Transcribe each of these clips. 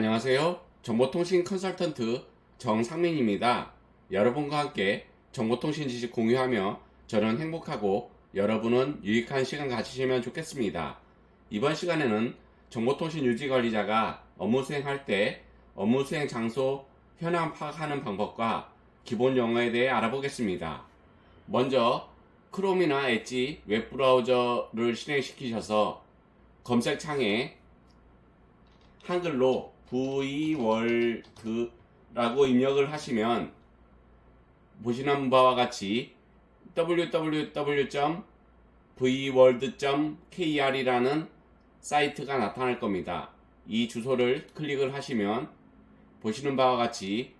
안녕하세요. 정보통신 컨설턴트 정상민입니다. 여러분과 함께 정보통신 지식 공유하며 저는 행복하고 여러분은 유익한 시간 가지시면 좋겠습니다. 이번 시간에는 정보통신 유지관리자가 업무 수행할 때 업무 수행 장소 현황 파악하는 방법과 기본 용어에 대해 알아보겠습니다. 먼저 크롬이나 엣지 웹브라우저를 실행시키셔서 검색창에 한글로 vworld라고 입력을 하시면 보시는 바와 같이 www.vworld.kr이라는 사이트가 나타날 겁니다. 이 주소를 클릭을 하시면 보시는 바와 같이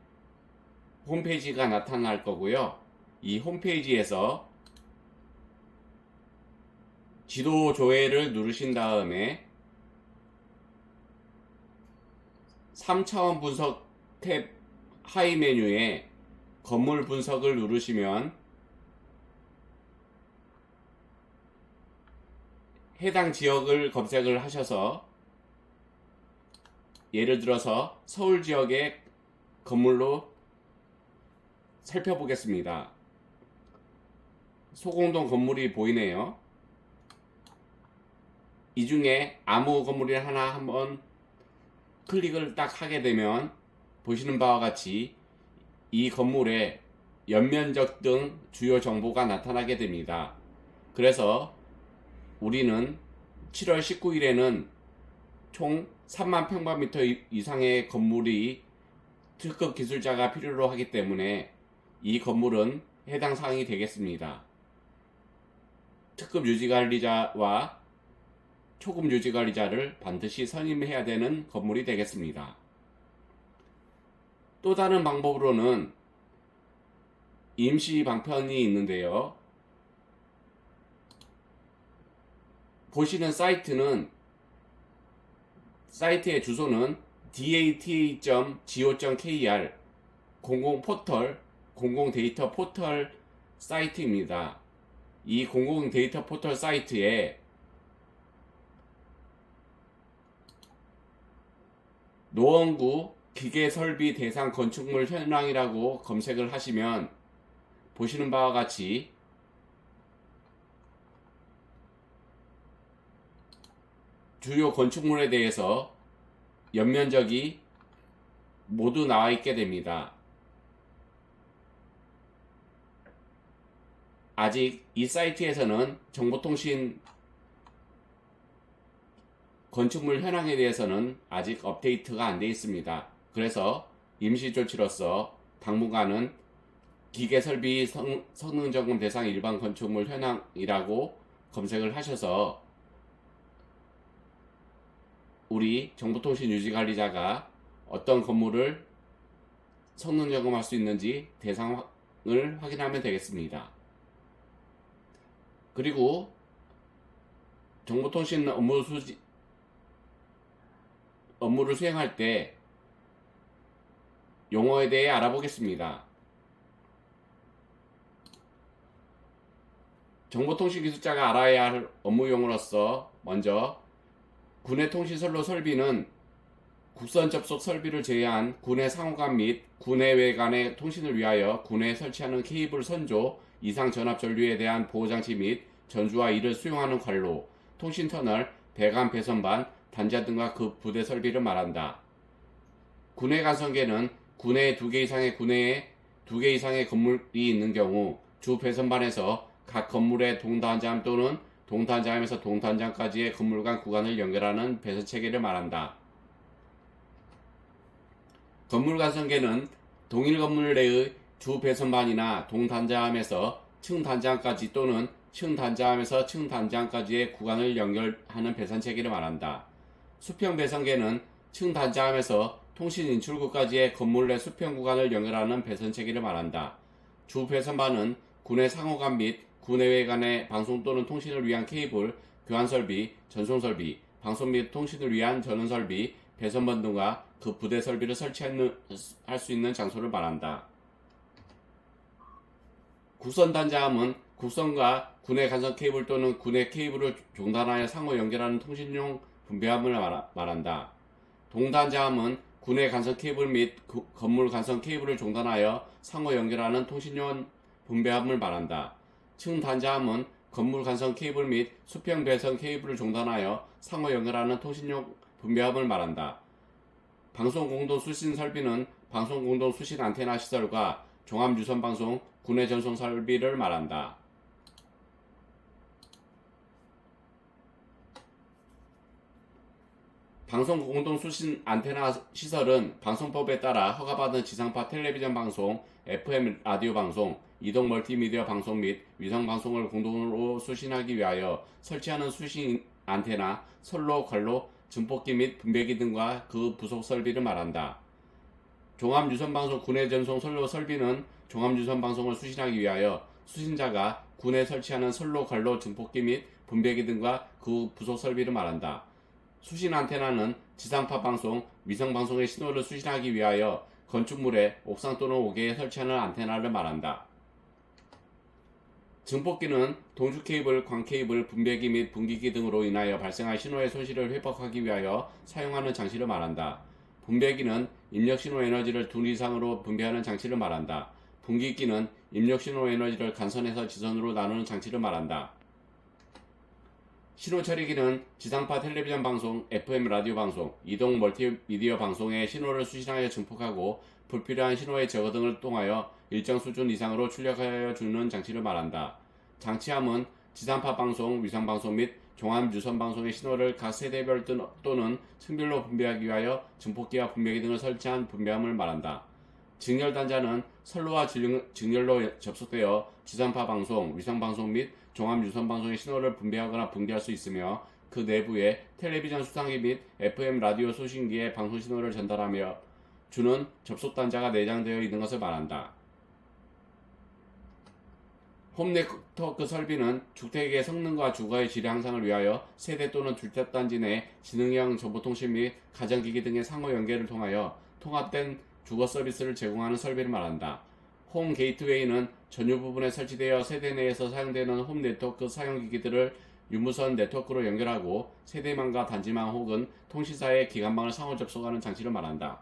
홈페이지가 나타날 거고요. 이 홈페이지에서 지도 조회를 누르신 다음에 3차원 분석 탭 하위 메뉴에 건물 분석을 누르시면 해당 지역을 검색을 하셔서 예를 들어서 서울 지역의 건물로 살펴보겠습니다. 소공동 건물이 보이네요. 이 중에 아무 건물이 하나 한번 클릭을 딱 하게 되면 보시는 바와 같이 이 건물의 연면적 등 주요 정보가 나타나게 됩니다. 그래서 우리는 7월 19일에는 총 3만 평방미터 이상의 건물이 특급 기술자가 필요로 하기 때문에 이 건물은 해당 사항이 되겠습니다. 특급 유지관리자와 초급 유지 관리자를 반드시 선임해야 되는 건물이 되겠습니다. 또 다른 방법으로는 임시 방편이 있는데요. 보시는 사이트는 사이트의 주소는 data.go.kr 공공 포털 공공 데이터 포털 사이트입니다. 이 공공 데이터 포털 사이트에 노원구 기계설비 대상 건축물 현황이라고 검색을 하시면 보시는 바와 같이 주요 건축물에 대해서 연면적이 모두 나와 있게 됩니다. 아직 이 사이트에서는 정보통신 건축물 현황에 대해서는 아직 업데이트가 안 되어 있습니다. 그래서 임시 조치로서 당분간은 기계 설비 성, 성능 점검 대상 일반 건축물 현황이라고 검색을 하셔서 우리 정보통신 유지관리자가 어떤 건물을 성능 점검할 수 있는지 대상을 확인하면 되겠습니다. 그리고 정보통신 업무 수지, 업무를 수행할 때 용어에 대해 알아보겠습니다. 정보통신 기술자가 알아야 할 업무 용어로서 먼저 군의 통신선로 설비는 국선 접속 설비를 제외한 군의 상호간 및 군의 외간의 통신을 위하여 군에 설치하는 케이블 선조, 이상 전압 전류에 대한 보호장치 및 전주와 이를 수용하는 관로, 통신 터널, 배관 배선반, 단자 등과 그 부대 설비를 말한다. 군의 가성계는 군에 두 개 이상의 군내에 두 개 이상의 건물이 있는 경우 주 배선반에서 각 건물의 동단장 또는 동단장에서 동단장까지의 건물 간 구간을 연결하는 배선 체계를 말한다. 건물 가성계는 동일 건물 내의 주 배선반이나 동단장함에서 층단장까지 또는 층단장함에서 층단장까지의 구간을 연결하는 배선 체계를 말한다. 수평 배선계는 층단장함에서 통신 인출구까지의 건물 내 수평 구간을 연결하는 배선 체계를 말한다. 주 배선반은 군의 상호간 및 군내외 간의 방송 또는 통신을 위한 케이블, 교환 설비, 전송 설비, 방송 및 통신을 위한 전원 설비, 배선반 등과 그 부대 설비를 설치할 수 있는 장소를 말한다. 국선 단자함은 국선과 군의 간선 케이블 또는 군의 케이블을 종단하여 상호 연결하는 통신용 분배함을 말한다. 동단자함은 군의 간선 케이블 및 구- 건물 간선 케이블을 종단하여 상호 연결하는 통신용 분배함을 말한다. 층단자함은 건물 간선 케이블 및 수평 배선 케이블을 종단하여 상호 연결하는 통신용 분배함을 말한다. 방송 공동 수신 설비는 방송 공동 수신 안테나 시설과 종합 유선 방송 군의 전송 설비를 말한다. 방송 공동 수신 안테나 시설은 방송법에 따라 허가받은 지상파 텔레비전 방송, FM 라디오 방송, 이동 멀티미디어 방송 및 위성 방송을 공동으로 수신하기 위하여 설치하는 수신 안테나, 선로, 관로, 증폭기 및 분배기 등과 그 부속 설비를 말한다. 종합 유선 방송 군의 전송 선로 설비는 종합 유선 방송을 수신하기 위하여 수신자가 군에 설치하는 선로, 관로, 증폭기 및 분배기 등과 그 부속 설비를 말한다. 수신 안테나는 지상파 방송, 위성 방송의 신호를 수신하기 위하여 건축물에 옥상 또는 옥에 설치하는 안테나를 말한다. 증폭기는 동주 케이블, 광 케이블, 분배기 및 분기기 등으로 인하여 발생한 신호의 손실을 회복하기 위하여 사용하는 장치를 말한다. 분배기는 입력 신호 에너지를 둘 이상으로 분배하는 장치를 말한다. 분기기는 입력 신호 에너지를 간선에서 지선으로 나누는 장치를 말한다. 신호 처리기는 지상파 텔레비전 방송, FM 라디오 방송, 이동 멀티미디어 방송의 신호를 수신하여 증폭하고 불필요한 신호의 제거 등을 통하여 일정 수준 이상으로 출력하여 주는 장치를 말한다. 장치함은 지상파 방송, 위성 방송 및 종합 유선 방송의 신호를 각 세대별 뜬- 또는 층별로 분배하기 위하여 증폭기와 분배기 등을 설치한 분배함을 말한다. 직렬 단자는 선로와 질- 직렬로 접속되어 지상파 방송, 위성 방송 및 종합 유선 방송의 신호를 분배하거나 분기할 수 있으며 그 내부에 텔레비전 수상기 및 FM 라디오 소신기에 방송 신호를 전달하며 주는 접속 단자가 내장되어 있는 것을 말한다. 홈 네트워크 설비는 주택의 성능과 주거의 질 향상을 위하여 세대 또는 주택 단지 내 지능형 정보통신 및 가전기기 등의 상호 연계를 통하여 통합된 주거 서비스를 제공하는 설비를 말한다. 홈 게이트웨이는 전유 부분에 설치되어 세대 내에서 사용되는 홈 네트워크 사용 기기들을 유무선 네트워크로 연결하고 세대망과 단지망 혹은 통신사의 기관망을 상호 접속하는 장치를 말한다.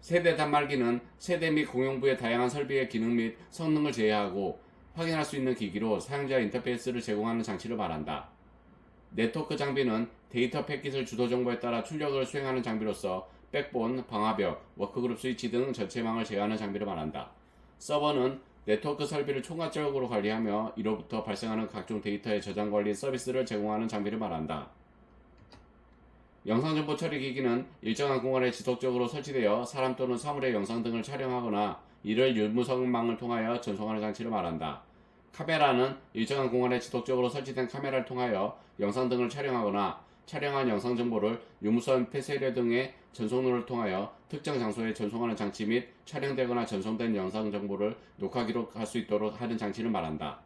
세대 단말기는 세대 및 공용부의 다양한 설비의 기능 및 성능을 제외하고 확인할 수 있는 기기로 사용자 인터페이스를 제공하는 장치를 말한다. 네트워크 장비는 데이터 패킷을 주도 정보에 따라 출력을 수행하는 장비로서 백본, 방화벽, 워크그룹 스위치 등 전체망을 제어하는 장비를 말한다. 서버는 네트워크 설비를 총괄적으로 관리하며 이로부터 발생하는 각종 데이터의 저장 관리 서비스를 제공하는 장비를 말한다. 영상 정보 처리 기기는 일정한 공간에 지속적으로 설치되어 사람 또는 사물의 영상 등을 촬영하거나 이를 유무선망을 통하여 전송하는 장치를 말한다. 카메라는 일정한 공간에 지속적으로 설치된 카메라를 통하여 영상 등을 촬영하거나 촬영한 영상 정보를 유무선 폐쇄려 등의 전송로를 통하여 특정 장소에 전송하는 장치 및 촬영되거나 전송된 영상 정보를 녹화 기록할 수 있도록 하는 장치를 말한다.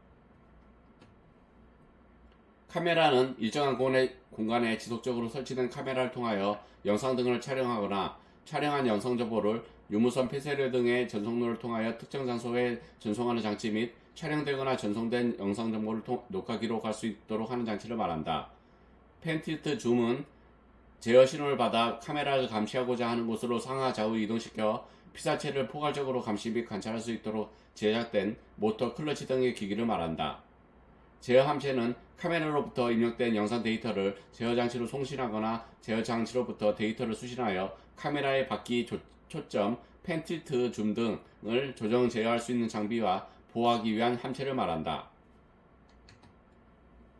카메라는 일정한 공간에, 지속적으로 설치된 카메라를 통하여 영상 등을 촬영하거나 촬영한 영상 정보를 유무선 폐쇄려 등의 전송로를 통하여 특정 장소에 전송하는 장치 및 촬영되거나 전송된 영상 정보를 통- 녹화 기록할 수 있도록 하는 장치를 말한다. 펜틸트 줌은 제어 신호를 받아 카메라를 감시하고자 하는 곳으로 상하 좌우 이동시켜 피사체를 포괄적으로 감시 및 관찰할 수 있도록 제작된 모터 클러치 등의 기기를 말한다. 제어 함체는 카메라로부터 입력된 영상 데이터를 제어 장치로 송신하거나 제어 장치로부터 데이터를 수신하여 카메라의 바퀴 조- 초점, 펜틸트 줌 등을 조정 제어할 수 있는 장비와 보호하기 위한 함체를 말한다.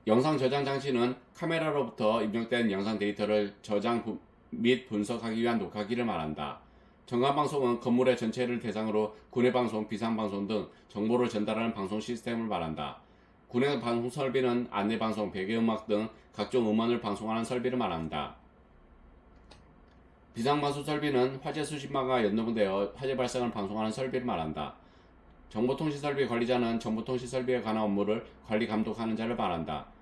영상 저장 장치는 카메라로부터 입력된 영상 데이터를 저장 부- 및 분석하기 위한 녹화기를 말한다. 정관방송은 건물의 전체를 대상으로 군의방송, 비상방송 등 정보를 전달하는 방송 시스템을 말한다. 군의 방송 설비는 안내방송, 배경음악 등 각종 음원을 방송하는 설비를 말한다. 비상방송 설비는 화재 수신망과 연동되어 화재 발생을 방송하는 설비를 말한다. 정보통신설비 관리자는 정보통신설비에 관한 업무를 관리 감독하는 자를 말한다.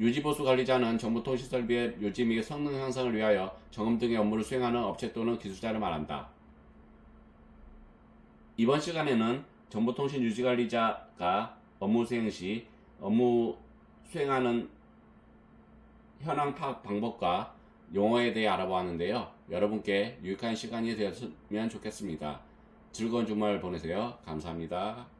유지보수 관리자는 정보통신설비의 유지 및 성능 향상을 위하여 점검 등의 업무를 수행하는 업체 또는 기술자를 말한다. 이번 시간에는 정보통신 유지관리자가 업무 수행 시 업무 수행하는 현황 파악 방법과 용어에 대해 알아보았는데요. 여러분께 유익한 시간이 되었으면 좋겠습니다. 즐거운 주말 보내세요. 감사합니다.